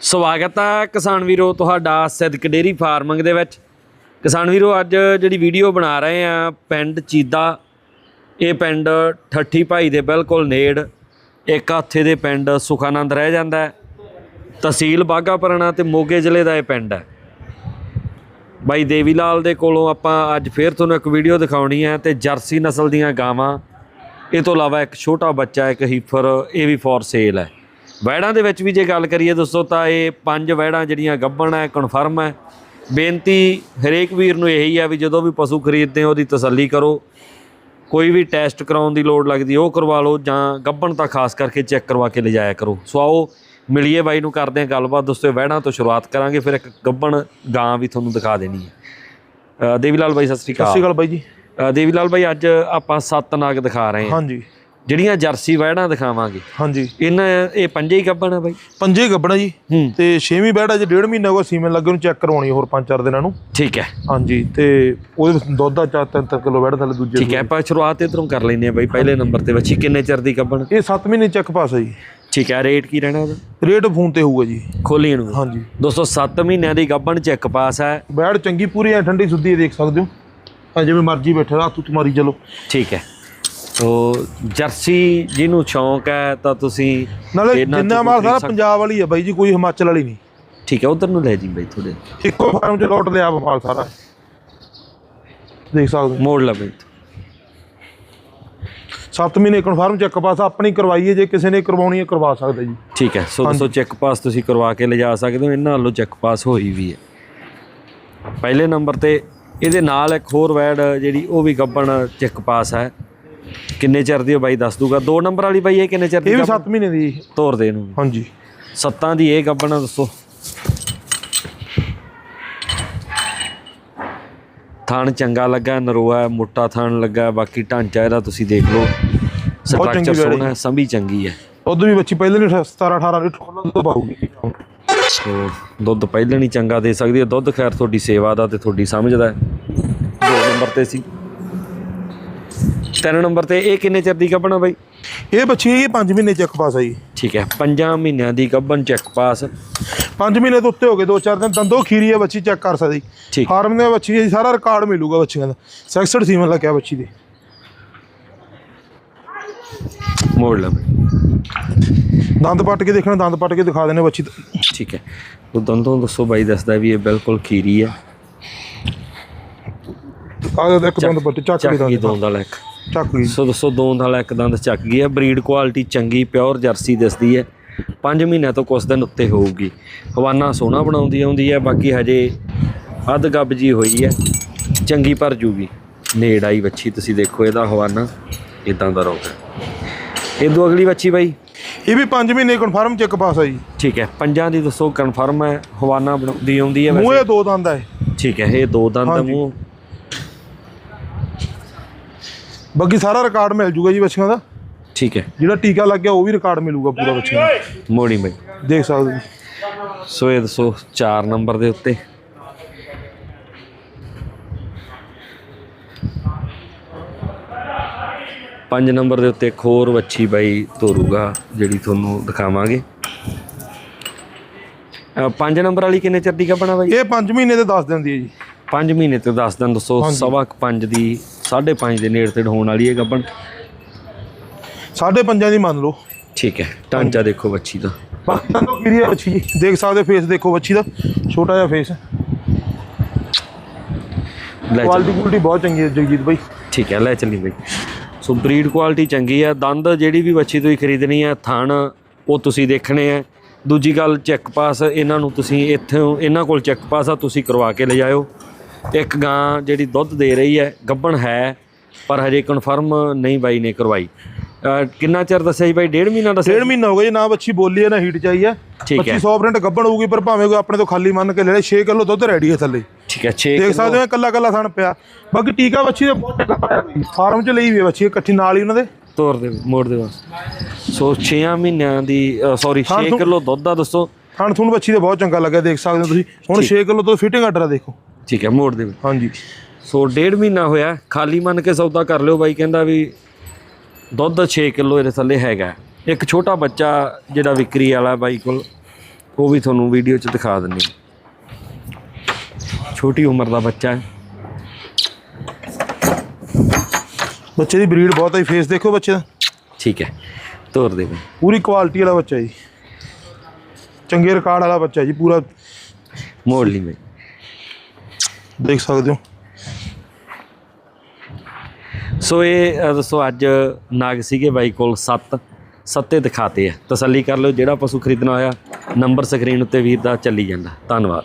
ਸਵਾਗਤ ਹੈ ਕਿਸਾਨ ਵੀਰੋ ਤੁਹਾਡਾ ਸਿੱਧਕ ਡੇਰੀ ਫਾਰਮਿੰਗ ਦੇ ਵਿੱਚ। ਕਿਸਾਨ ਵੀਰੋ, ਅੱਜ ਜਿਹੜੀ ਵੀਡੀਓ ਬਣਾ ਰਹੇ ਆ ਪਿੰਡ ਚੀਦਾ, ਇਹ ਪਿੰਡ ਠੱਠੀ ਭਾਈ ਦੇ ਬਿਲਕੁਲ ਨੇੜ, ਇੱਕ ਹੱਥੇ ਦੇ ਪਿੰਡ ਸੁਖਾਨੰਦ ਰਹਿ ਜਾਂਦਾ ਤਹਿਸੀਲ ਬਾਘਾਪੁਰਾਣਾ ਤੇ ਮੋਗੇ ਜ਼ਿਲ੍ਹੇ ਦਾ ਇਹ ਪਿੰਡ ਹੈ। ਬਾਈ ਦੇਵੀ ਲਾਲ ਦੇ ਕੋਲੋਂ ਆਪਾਂ ਅੱਜ ਫੇਰ ਤੁਹਾਨੂੰ ਇੱਕ ਵੀਡੀਓ ਦਿਖਾਉਣੀ ਹੈ ਤੇ ਜਰਸੀ ਨਸਲ ਦੀਆਂ ਗਾਵਾਂ। ਇਹ ਤੋਂ ਇਲਾਵਾ ਇੱਕ ਛੋਟਾ ਬੱਚਾ, ਇੱਕ ਹੀਫਰ, ਇਹ ਵੀ ਫੋਰ ਸੇਲ ਹੈ। ਵੈੜਾਂ ਦੇ ਵਿੱਚ ਵੀ ਜੇ ਗੱਲ ਕਰੀਏ ਦੋਸਤੋ ਤਾਂ ਇਹ ਪੰਜ ਵੈੜਾਂ ਜਿਹੜੀਆਂ ਗੱਭਣ ਹੈ ਕਨਫਰਮ ਹੈ। ਬੇਨਤੀ ਹਰੇਕ ਵੀਰ ਨੂੰ ਇਹੀ ਹੈ ਵੀ ਜਦੋਂ ਵੀ ਪਸ਼ੂ ਖਰੀਦਦੇ ਹੋ ਉਹਦੀ ਤਸੱਲੀ ਕਰੋ। ਕੋਈ ਵੀ ਟੈਸਟ ਕਰਾਉਣ ਦੀ ਲੋੜ ਲੱਗਦੀ ਉਹ ਕਰਵਾ ਲਓ ਜਾਂ ਗੱਭਣ ਤਾਂ ਖਾਸ ਕਰਕੇ ਚੈੱਕ ਕਰਵਾ ਕੇ ਲਿਜਾਇਆ ਕਰੋ। ਸੋ ਆਓ ਮਿਲੀਏ ਬਾਈ ਨੂੰ ਕਰਦੇ ਹਾਂ ਗੱਲਬਾਤ। ਦੋਸਤੋ ਵੈੜਾਂ ਤੋਂ ਸ਼ੁਰੂਆਤ ਕਰਾਂਗੇ ਫਿਰ ਇੱਕ ਗੱਭਣ ਗਾਂ ਵੀ ਤੁਹਾਨੂੰ ਦਿਖਾ ਦੇਣੀ ਹੈ। ਦੇਵੀ ਲਾਲ ਬਾਈ ਸਤਿ ਸ਼੍ਰੀ ਸਤਿ ਅਕਾਲ ਸ਼੍ਰੀ ਅਕਾਲ ਬਾਈ ਜੀ। ਦੇਵੀ ਲਾਲ ਬਾਈ ਅੱਜ ਆਪਾਂ ਸੱਤ ਨਾਗ ਦਿਖਾ ਰਹੇ ਹਾਂ। ਹਾਂਜੀ। ਜਿਹੜੀਆਂ ਜਰਸੀ ਵੈੜਾਂ ਦਿਖਾਵਾਂਗੇ। ਹਾਂਜੀ। ਇਹਨਾਂ ਇਹ ਪੰਜੇ ਹੀ ਗੱਭਣ ਆ ਬਾਈ? ਪੰਜੇ ਗੱਬਣਾ ਜੀ। ਹੂੰ। ਤੇ ਛੇਵੀਂ ਬੈਡ ਅਜੇ ਡੇਢ ਮਹੀਨਾ ਹੋ ਗਿਆ ਸੀਮਨ ਲੱਗੇ ਨੂੰ ਚੈੱਕ ਕਰਵਾਉਣੀ ਹੋਰ ਪੰਜ ਚਾਰ ਦਿਨਾਂ ਨੂੰ। ਠੀਕ ਹੈ। ਹਾਂਜੀ ਤੇ ਉਹਦੇ ਦੁੱਧ ਦਾ ਚਾਰ ਤਿੰਨ ਤਿੰਨ ਕਿਲੋ ਬੈਡ ਥੱਲੇ ਦੂਜੇ ਠੀਕ ਹੈ ਆਪਾਂ ਸ਼ੁਰੂਆਤ ਇਧਰੋਂ ਕਰ ਲੈਨੇ ਆ ਬਾਈ ਪਹਿਲੇ ਨੰਬਰ ਤੇ ਬੱਚੀ ਕਿੰਨੇ ਚਿਰ ਦੀ ਗੱਭਣ ਇਹ 7 ਮਹੀਨੇ ਚੈੱਕ ਪਾਸ ਹੈ ਜੀ। ਠੀਕ ਹੈ ਰੇਟ ਕੀ ਰਹਿਣਾ ਉਹਦਾ? ਰੇਟ ਫੋਨ ਤੇ ਹੋਊਗਾ ਜੀ। ਖੋਲੀ ਇਹਨੂੰ ਹਾਂਜੀ। ਦੋਸਤੋ 7 ਮਹੀਨਿਆਂ ਦੀ ਗੱਭਣ ਚੈੱਕ ਪਾਸ ਹੈ। ਬੈਡ ਚੰਗੀ ਪੂਰੀ ਐ ਠੰਡੀ ਸੁੱਧੀ ਹੈ, ਦੇਖ ਸਕਦੇ ਹੋ। ਜਿਵੇਂ ਮਰਜ਼ੀ ਬੈਠੇ ਰਾਤ ਤੂੰ ਮਾਰੀ ਚਲੋ। ਠੀਕ ਹੈ। ਤੋ ਜਰਸੀ ਜਿਹਨੂੰ ਸ਼ੌਂਕ ਹੈ ਤਾਂ ਤੁਸੀਂ ਨਾਲੇ ਇਹਨਾਂ ਜਿੰਨਾ ਮਾਲ ਖਰੀਦ ਸਾਰਾ ਸਕਦੇ- ਪੰਜਾਬ ਵਾਲੀ ਹੈ ਬਾਈ ਜੀ ਕੋਈ ਹਿਮਾਚਲ ਵਾਲੀ ਨਹੀਂ। ਠੀਕ ਹੈ ਉਧਰ ਨੂੰ ਲੈ ਜੀ ਬਾਈ ਥੋੜੇ ਇੱਕੋ ਫਾਰਮ ਚ ਲੋਟ ਲਿਆ ਮਾਲ ਸਾਰਾ। ਦੇਖ ਸਕਦੇ ਮੋੜ ਲਾ ਬਾਈ। 7 ਮਹੀਨੇ ਕਨਫਰਮ ਚੈੱਕ ਪਾਸ ਆਪਣੀ ਕਰਵਾਈਏ ਜੇ ਕਿਸੇ ਨੇ ਕਰਵਾਉਣੀ ਹੈ ਕਰਵਾ ਸਕਦਾ ਜੀ। ਠੀਕ ਹੈ ਸੋ ਦੋਸਤੋ ਚੈੱਕ ਪਾਸ ਤੁਸੀਂ ਕਰਵਾ ਕੇ ਲਿਜਾ ਸਕਦੇ ਹੋ ਇਹਨਾਂ ਵੱਲੋਂ ਚੈੱਕ ਪਾਸ ਹੋਈ ਵੀ ਹੈ। ਪਹਿਲੇ ਨੰਬਰ ਤੇ ਇਹਦੇ ਨਾਲ ਇੱਕ ਹੋਰ ਵੈਡ ਜਿਹੜੀ ਉਹ ਵੀ ਗੱਬਣ ਚੈੱਕ ਪਾਸ ਹੈ। ਕਿੰਨੇ ਚਿਰ ਦੀ ਉਹ ਬਾਈ ਦੱਸ ਦੂਗਾ ਦੋ ਨੰਬਰ ਵਾਲੀ ਬਾਈ ਇਹ ਕਿੰਨੇ ਚਿਰ ਦੀ ਇਹ ਵੀ ਗੱਭਣ? 7 ਮਹੀਨੇ ਦੀ। ਤੋਰ ਦੇ ਇਹਨੂੰ ਹਾਂਜੀ। ਸੱਤਾਂ ਦੀ ਇਹ ਗੱਬਣ ਦੱਸੋ। ਥਣ ਚੰਗਾ ਲੱਗਾ ਨਰੋਆ ਹੈ, ਮੋਟਾ ਥਣ ਲੱਗਾ ਬਾਕੀ ਢਾਂਚਾ ਇਹਦਾ ਤੁਸੀਂ ਦੇਖ ਲਓ। ਸਟਰਕਚਰ ਸੋਹਣਾ ਹੈ ਸੰਭੀ ਚੰਗੀ ਹੈ। ਉਦੋਂ ਵੀ ਬੱਚੀ ਪਹਿਲੇ ਨੇ 17 18 ਲੀਟਰ ਖੋਲਣ ਤੋਂ ਪਾਉਗੀ ਸੋ ਦੁੱਧ ਪਹਿਲਾਂ ਨਹੀਂ ਚੰਗਾ ਦੇ ਸਕਦੀ ਹੈ। ਦੁੱਧ ਖੈਰ ਤੁਹਾਡੀ ਸੇਵਾ ਦਾ ਤੇ ਤੁਹਾਡੀ ਸਮਝ ਦਾ ਹੈ। ਦੋ ਨੰਬਰ ਤੇ ਸੀ। ਤਿੰਨ ਨੰਬਰ ਤੇ ਇਹ ਕਿੰਨੇ ਚਿਰ ਦੀ ਗੱਭਣ ਆ ਬਾਈ? ਇਹ ਬੱਚੀ ਇਹ 5 ਮਹੀਨੇ ਚੈੱਕ ਪਾਸ ਆਈ। ਠੀਕ ਹੈ ਪੰਜਾਂ ਮਹੀਨਿਆਂ ਦੀ ਗੱਭਣ ਚੈੱਕ ਪਾਸ। 5 ਮਹੀਨੇ ਤੋਂ ਉੱਤੇ ਹੋ ਗਏ ਦੋ ਚਾਰ ਦਿਨ ਦੰਦੋ ਖੀਰੀ ਹੈ ਬੱਚੀ ਚੈੱਕ ਕਰ ਸਕਦੀ। ਠੀਕ। ਫਾਰਮ ਦੇ ਬੱਚੀ ਸਾਰਾ ਰਿਕਾਰਡ ਮਿਲੂਗਾ ਬੱਚੀਆਂ ਦਾ। ਸੈਕਸਡ ਸੀਮਨ ਲੱਗਿਆ ਬੱਚੀ ਦੇ। ਮੋੜ ਲਾ ਦੰਦ ਪੱਟ ਕੇ ਦੇਖਣਾ ਦੰਦ ਪੱਟ ਕੇ ਦਿਖਾ ਦੇਣੇ ਬੱਚੀ। ਠੀਕ ਹੈ ਉਹ ਦੰਦੋਂ ਦੱਸੋ ਬਾਈ ਦੱਸਦਾ ਵੀ ਇਹ ਬਿਲਕੁਲ ਖੀਰੀ ਹੈ ਦੇਖ ਇੱਕ ਦੰਦ ਪੱਟ ਚੱਕ ਲਈ ਦੋਂਦ ਵਾਲਾ ਇੱਕ। ਚੱਕ ਲਈ ਸੋ ਦੱਸੋ ਦੋਂਦ ਵਾਲਾ ਇੱਕ ਦੰਦ ਚੱਕ ਗਈ ਹੈ। ਬਰੀਡ ਕੁਆਲਿਟੀ ਚੰਗੀ ਪਿਓਰ ਜਰਸੀ ਦਿਸਦੀ ਹੈ। 5 ਮਹੀਨਿਆਂ ਤੋਂ ਕੁਝ ਦਿਨ ਉੱਤੇ ਹੋਊਗੀ। ਹਵਾਨਾ ਸੋਹਣਾ ਬਣਾਉਂਦੀ ਆਉਂਦੀ ਹੈ ਬਾਕੀ ਹਜੇ ਅੱਧ ਗੱਬ ਜੀ ਹੋਈ ਹੈ। ਚੰਗੀ ਭਰ ਜੂਗੀ। ਨੇੜ ਆਈ ਵੱਛੀ ਤੁਸੀਂ ਦੇਖੋ ਇਹਦਾ ਹਵਾਨਾ ਇਦਾਂ ਦਾ ਰਹੂਗਾ ਇਦੋਂ ਅਗਲੀ ਵੱਛੀ ਬਾਈ? ਇਹ ਵੀ 5 ਮਹੀਨੇ ਕਨਫਰਮ ਚੈੱਕ ਪਾਸ ਆ ਜੀ। ਠੀਕ ਹੈ ਪੰਜਾਂ ਦੀ ਦੱਸੋ ਕਨਫਰਮ ਹੈ ਹਵਾਨਾ ਬਣਾਉਂਦੀ ਆਉਂਦੀ ਹੈ ਮੂੰਹ ਇਹ ਦੋ ਦੰਦ ਹੈ ਠੀਕ ਹੈ ਇਹ ਦੋ ਦੰਦ ਦਾ। ਮੂੰਹ। ਬਾਕੀ ਸਾਰਾ ਰਿਕਾਰਡ ਮਿਲ ਜੂਗਾ ਜੀ ਬੱਚੀਆਂ ਦਾ। ਠੀਕ ਹੈ। ਜਿਹੜਾ ਟੀਕਾ ਲੱਗਿਆ ਉਹ ਵੀ ਰਿਕਾਰਡ ਮਿਲੂਗਾ ਪੂਰਾ ਬੱਚਿਆਂ ਦਾ। ਮੋੜੀ ਬਾਈ ਦੇਖ ਸਕਦੇ ਹੋ। ਸੋ ਇਹ ਦੱਸੋ 4 ਨੰਬਰ ਦੇ ਉੱਤੇ। ਪੰਜ ਨੰਬਰ ਦੇ ਉੱਤੇ ਇੱਕ ਹੋਰ ਵੱਛੀ ਬਾਈ ਤੋਰੂਗਾ ਜਿਹੜੀ ਤੁਹਾਨੂੰ ਦਿਖਾਵਾਂਗੇ। ਪੰਜ ਨੰਬਰ ਵਾਲੀ ਕਿੰਨੇ ਚਿਰ ਦੀ ਕੱਪਣਾ ਬਾਈ? ਇਹ 5 ਮਹੀਨੇ ਦੇ 10 ਦਿਨ ਦੀ ਹੈ ਜੀ। 5 ਮਹੀਨੇ ਤੇ 10 ਦਿਨ ਦੱਸੋ ਸਵਾ ਕੁ ਪੰਜ ਦੀ 5.5 ਦੇ ਨੇੜੇ ਤੇ ਹੋਣ ਵਾਲੀ ਹੈ ਗੱਬਣ। ਸਾਢੇ ਪੰਜਾਂ ਦੀ ਮੰਨ ਲਓ। ਠੀਕ ਹੈ ਢਾਂਚਾ ਦੇਖੋ ਦਾ। ਬਾਕੀ ਤਾਂ ਬੱਚੀ ਜੀ ਦੇਖ ਸਕਦੇ ਫੇਸ ਦੇਖੋ ਬੱਚੀ ਦਾ। ਛੋਟਾ ਜਿਹਾ ਫੇਸ ਲੈ ਚੱਲ। ਕੁਆਲਿਟੀ ਕੁਆਲਿਟੀ ਬਹੁਤ ਚੰਗੀ ਹੈ ਜਗਜੀਤ ਬਾਈ। ਠੀਕ ਹੈ ਲੈ ਚੱਲੀ ਬਈ। ਸੋ ਬਰੀਡ ਕੁਆਲਿਟੀ ਚੰਗੀ ਹੈ ਦੰਦ ਜਿਹੜੀ ਵੀ ਵੱਛੀ ਤੁਸੀਂ ਖਰੀਦਣੀ ਹੈ ਥਣ ਉਹ ਤੁਸੀਂ ਦੇਖਣੇ ਹੈ ਦੂਜੀ ਗੱਲ ਚੈੱਕ ਪਾਸ ਇਹਨਾਂ ਨੂੰ ਤੁਸੀਂ ਇੱਥੋਂ ਇਹਨਾਂ ਕੋਲ ਚੈੱਕ ਪਾਸ ਆ ਤੁਸੀਂ ਕਰਵਾ ਕੇ ਲਿਜਾਇਓ। ਇੱਕ ਗਾਂ ਜਿਹੜੀ ਦੁੱਧ ਦੇ ਰਹੀ ਹੈ ਗੱਭਣ ਹੈ ਪਰ ਹਜੇ ਕਨਫਰਮ ਨਹੀਂ ਬਾਈ ਨੇ ਕਰਵਾਈ। ਕਿੰਨਾ ਚਿਰ ਦੱਸਿਆ ਜੀ ਬਾਈ? ਡੇਢ ਮਹੀਨਾ ਦੱਸਿਆ ਡੇਢ ਮਹੀਨਾ ਹੋ ਗਿਆ ਜੀ ਨਾ ਬੱਚੀ ਬੋਲੀ ਹੈ ਨਾ ਹੀਟ ਚਾਈ ਹੈ। ਠੀਕ ਬੱਚੀ ਹੈ। 100% ਗੱਬਣ ਹੋਊਗੀ ਪਰ ਭਾਵੇਂ ਕੋਈ ਆਪਣੇ ਤੋਂ ਖਾਲੀ ਮੰਨ ਕੇ ਲੈ ਲੈ 6 ਕਿਲੋ ਦੁੱਧ ਰੈਡੀ ਹੈ ਥੱਲੇ। ਠੀਕ ਹੈ 6 ਦੇਖ ਸਕਦੇ ਹੋ ਕੱਲਾ ਕੱਲਾ ਥਣ ਪਿਆ। ਬਾਕੀ ਟੀਕਾ ਬੱਚੀ ਦੇ ਬਹੁਤ। ਫਾਰਮ 'ਚ ਲਈ ਵੀ ਬੱਚੀ ਇਕੱਠੀ ਨਾਲ ਹੀ ਉਹਨਾਂ ਦੇ। ਤੋਰ ਦੇ ਮੋੜ ਦੇ ਬਸ। ਸੋ 6 ਮਹੀਨਿਆਂ ਦੀ ਸੌਰੀ 6 ਤੋਂ- ਕਿਲੋ ਦੁੱਧ ਦਾ ਦੱਸੋ। ਥਣ ਥੁਣ ਬੱਚੀ ਦੇ ਬਹੁਤ ਚੰਗਾ ਲੱਗਾ ਦੇਖ ਸਕਦੇ ਹੋ ਤੁਸੀਂ। ਹੁਣ 6 ਕਿਲੋ ਤੋਂ ਫਿਟਿੰਗ ਆਰਡਰ ਦੇਖੋ। ਠੀਕ ਹੈ ਮੋੜ ਦੇ। ਹਾਂਜੀ। ਸੋ ਡੇਢ ਮਹੀਨਾ ਹੋਇਆ ਖਾਲੀ ਮੰਨ ਕੇ ਸੌਦਾ ਕਰ ਲਿਓ ਬਾਈ ਕਹਿੰਦਾ ਵੀ ਦੁੱਧ 6 ਕਿਲੋ ਇਹਦੇ ਥੱਲੇ ਹੈਗਾ। ਇੱਕ ਛੋਟਾ ਬੱਚਾ ਜਿਹੜਾ ਵਿਕਰੀ ਵਾਲਾ ਬਾਈ ਕੋਲ ਉਹ ਵੀ ਤੁਹਾਨੂੰ ਵੀਡੀਓ 'ਚ ਦਿਖਾ ਦਿੰਦੇ ਛੋਟੀ ਉਮਰ ਦਾ ਬੱਚਾ ਹੈ। ਬੱਚੇ ਦੀ ਬਰੀਡ ਬਹੁਤ ਹੈ ਫੇਸ ਦੇਖੋ ਬੱਚੇ ਦਾ। ਠੀਕ ਹੈ ਤੋਰ ਦੇ ਪੂਰੀ ਕੁਆਲਿਟੀ ਵਾਲਾ ਬੱਚਾ ਜੀ। ਚੰਗੇ ਰਿਕਾਰਡ ਵਾਲਾ ਬੱਚਾ ਜੀ ਪੂਰਾ ਮੋੜ ਲਈ ਬਈ। ਦੇਖ ਸਕਦੇ ਹੋ। ਸੋ ਇਹ ਅ, ਦੱਸੋ ਅੱਜ ਨਾਗ ਸੀਗੇ ਬਾਈ ਕੋਲ 7 ਸੱਤੇ ਦਿਖਾਤੇ ਆ। ਤਸੱਲੀ ਕਰ ਲਓ ਜਿਹੜਾ ਪਸ਼ੂ ਖਰੀਦਣਾ ਹੋਇਆ ਨੰਬਰ ਸਕਰੀਨ ਉੱਤੇ ਵੀਰ ਦਾ ਚੱਲੀ ਜਾਂਦਾ। ਧੰਨਵਾਦ।